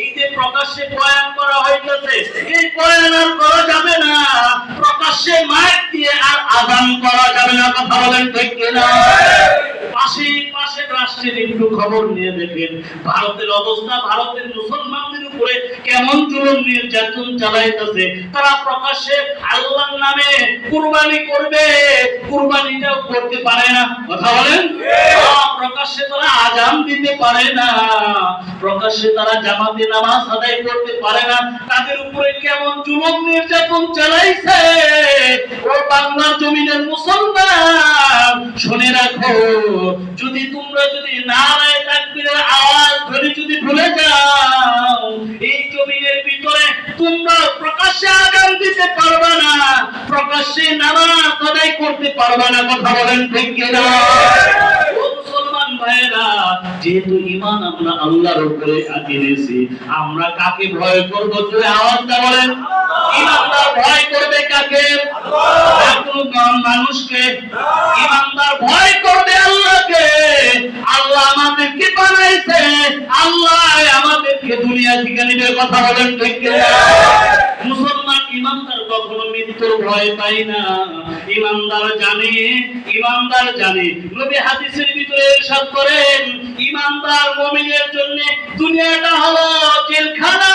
এই যে প্রকাশ্যে বয়ান করা হইতেছে, এই বয়ান আর করা যাবে না। প্রকাশ্যে মাইক দিয়ে আর আদান করা যাবে না, কথা বলেন ঠিক পাশের রাষ্ট্রের একটু খবর নিয়ে দেখেন। ভারতের অবস্থা, ভারতের মুসলমানদের উপরে কেমন জুলুম নির্যাতন চালাইতেছে, তারা প্রকাশ্যে আল্লাহর নামে কুরবানি করবে। কুরবানিটাও করতে পারে না। কথা বলেন? প্রকাশ্যে তারা আজান দিতে পারে না। প্রকাশ্যে তারা জামাতে নামাজ আদায় করতে পারে না। তাদের উপরে কেমন জুলুম নির্যাতন চালাইছে? ও বাংলার জমিনের মুসলমান শুনে রাখো, যদি তোমরা যদি নারায় তাকবীরের আওয়াজ ধরে যদি ভুলে যাও, এই জমিনের ভিতরে তোমরা প্রকাশ্যে আগাম দিতে পারবে না, প্রকাশ্যে নামাজ আদায় করতে পারবে না, কথা বলেন ঠিক কিনা? মুসলমান যেহেতু ইমান আমরা আল্লাহর উপরে এনেছি আমরা কাকে ভয় করব? তুই আওয়াজটা বলেন। ইমানদার ভয় করবে কাকে? মানুষকে ইমানদার ভয় করবে আল্লাহকে। আল্লাহ আমাদেরকে বানাইছে। আল্লাহ আমাদেরকে দুনিয়া থেকে নিবে কথা বলেন ঠিক কিনা? মুসলমান ইমানদার কখনো মৃত্যুর ভয় পাই না। ইমানদার জানে ইমানদার জানে। নবী হাদিসের ভিতরে ইরশাদ করেন, ইমানদার মুমিনের জন্য দুনিয়াটা হলো জেলখানা।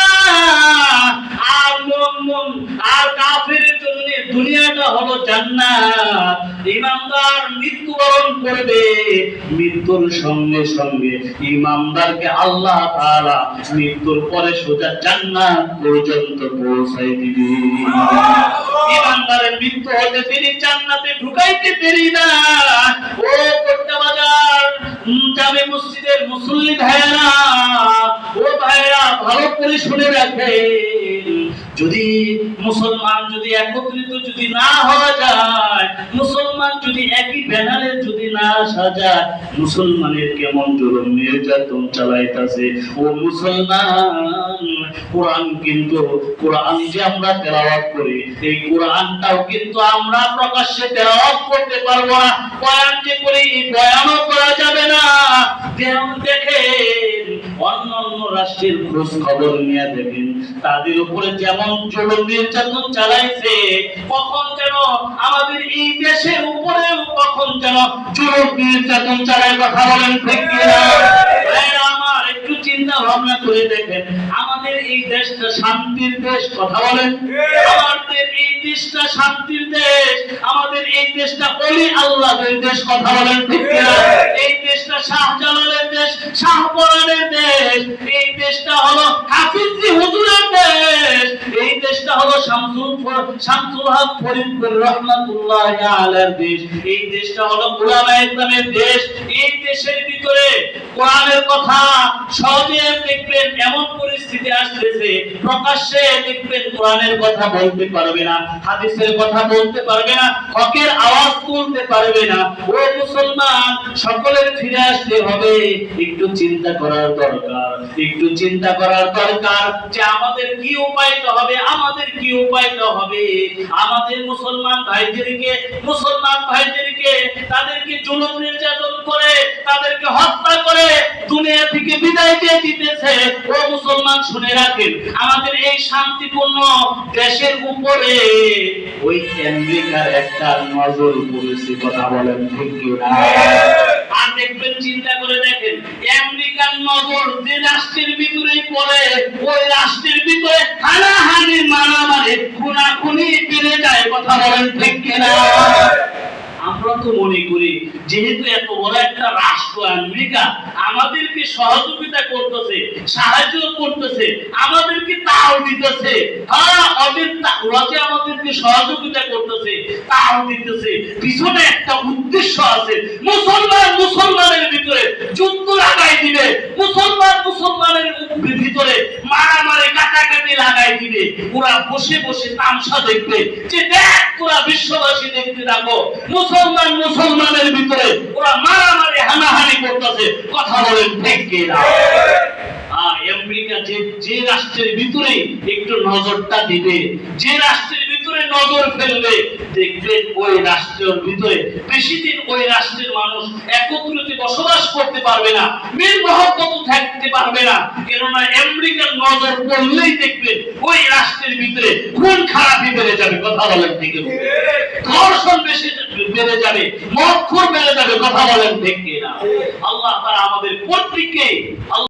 আর মুমিন, আর কাফিরের জন্য দুনিয়াটা হলো জান্নাত। ইমানদার মৃত্যুবরণ করবে। মৃত্যুর সঙ্গে সঙ্গে ইমানদারকে আল্লাহ তাআলা মৃত্যুর পরে সোজা জান্নাত পর্যন্ত পৌঁছাই দিবে। ইমানদারের মৃত্যু হতে দেরি জান্নাতে ঢুকাইতে দেরি না। ও কোট্টা বাজার জামে মসজিদের মুসল্লি ভাইরা ও ভাইরা ভালো করে শুনে রাখেন। যদি মুসলমান যদি একত্রিত যদি না হওয়া যায় একই ব্যানারে যদি না আসা যায় মুসলমানের কেমন জুলুম? নির্যাতন চালাইতাছে। ও মুসলমান, কোরআন কিন্তু, কোরআন যে আমরা তেলাওয়াত করি, এই কোরআনটাও কিন্তু আমরা প্রকাশ্যে তেলাওয়াত করতে পারব না। বয়ান যে করি, বয়ানও করা যাবে না। যেমন অন্য রাষ্ট্রের খোঁজ খবর নিয়ে দেখেন, তাদের উপরে যেমন জুলুম নির্যাতন চালাইছে, কখন যেন আমাদের এই দেশের উপরেও কখন যেন জুলুম নির্যাতন চালায় কথা বলেন? আমার একটু চিন্তা ভাবনা করে দেখেন, আমাদের এই দেশটা শান্তির দেশ, কথা বলেন আমাদের এই দেশটা শান্তির দেশ, আমাদের এই দেশটা অলি আল্লাহের দেশ, কথা বলেন? এই দেশটা হলো শামসুল শামসুল হক ফরিদপুর রহমাতুল্লাহ আলাইহির দেশ। এই দেশটা হলো উলামা ইসলামের দেশ। এই দেশের ভিতরে কোরআনের কথা সহজে দেখবেন এমন পরিস্থিতি আসতেছে, প্রকাশ্যে দেখবেন কোরআনের কথা বলতে পারবে না, হাদিসের কথা বলতে পারবে না, হকের আওয়াজ তুলতে পারবে না। ও মুসলমান, সকলের ফিরে আসতে হবে। একটু চিন্তা করার দরকার, একটু চিন্তা করার দরকার যে আমাদের কি উপায় হবে, আমাদের কি উপায় হবে? আমাদের মুসলমান ভাইদেরকে মুসলমান ভাইদেরকে তাদেরকে জুলুম নির্যাতন করে, তাদেরকে হত্যা করে দুনিয়া থেকে বিদায় দিয়ে দিতেছে। ও মুসলমান শুনে রাখেন, আমাদের এই শান্তিপূর্ণ দেশের উপরে ওই আমেরিকার একটা নজর পড়েছে, কথা বলেন, ঠিক না দেখবেন চিন্তা করে দেখেন, আমেরিকার নজর যে রাষ্ট্রের পড়ে, ওই রাষ্ট্রের ভিতরে হানাহানি, মারামারি, খুনাখুনি বেড়ে যায়, কথা বলেন ঠিক কিনা? আমরা তো মনে করি, যেহেতু এত বড় একটা রাষ্ট্র আমেরিকা, আমাদেরকে সহযোগিতা করতেছে, সাহায্য করতেছে, আমাদেরকে তাও দিতেছে। হ্যাঁ আমাদেরকে সহযোগিতা করতেছে তাও দিতেছে। পিছনে একটা উদ্দেশ্য আছে, মুসলমান মুসলমানের ভিতরে যুদ্ধ লাগাই দিবে। মুসলমান মুসলমানের ভিতরে মারামারি, কাটাকাটি লাগাই দিবে। ওরা বসে বসে তামসা দেখবে যে, দেখ তোরা বিশ্ববাসী দেখতে থাকো। মুসলমান মুসলমানের ভিতরে ওরা মারামারি, হানাহানি করতেছে। কথা বলেন ঠিক কি আমেরিকা যে যে রাষ্ট্রের ভিতরে একটু নজরটা দিবে। যে রাষ্ট্রের নজর ফেলবে দেখবেন ওই রাষ্ট্রের ভিতরে বেশি দিন ওই রাষ্ট্রের মানুষ একত্রিত বসবাস করতে পারবে না মিল মহব্বত থাকতে পারবে না কেননা আমেরিকার নজর পড়লেই দেখবেন ওই রাষ্ট্রের ভিতরে খুন খারাপি বেড়ে যাবে, কথা বলেন না? ধর্ষণ বেশি বেড়ে যাবে মক্ষর বেড়ে যাবে, কথা বলেন ঠিক না আল্লাহ তারা আমাদের প্রত্যেককে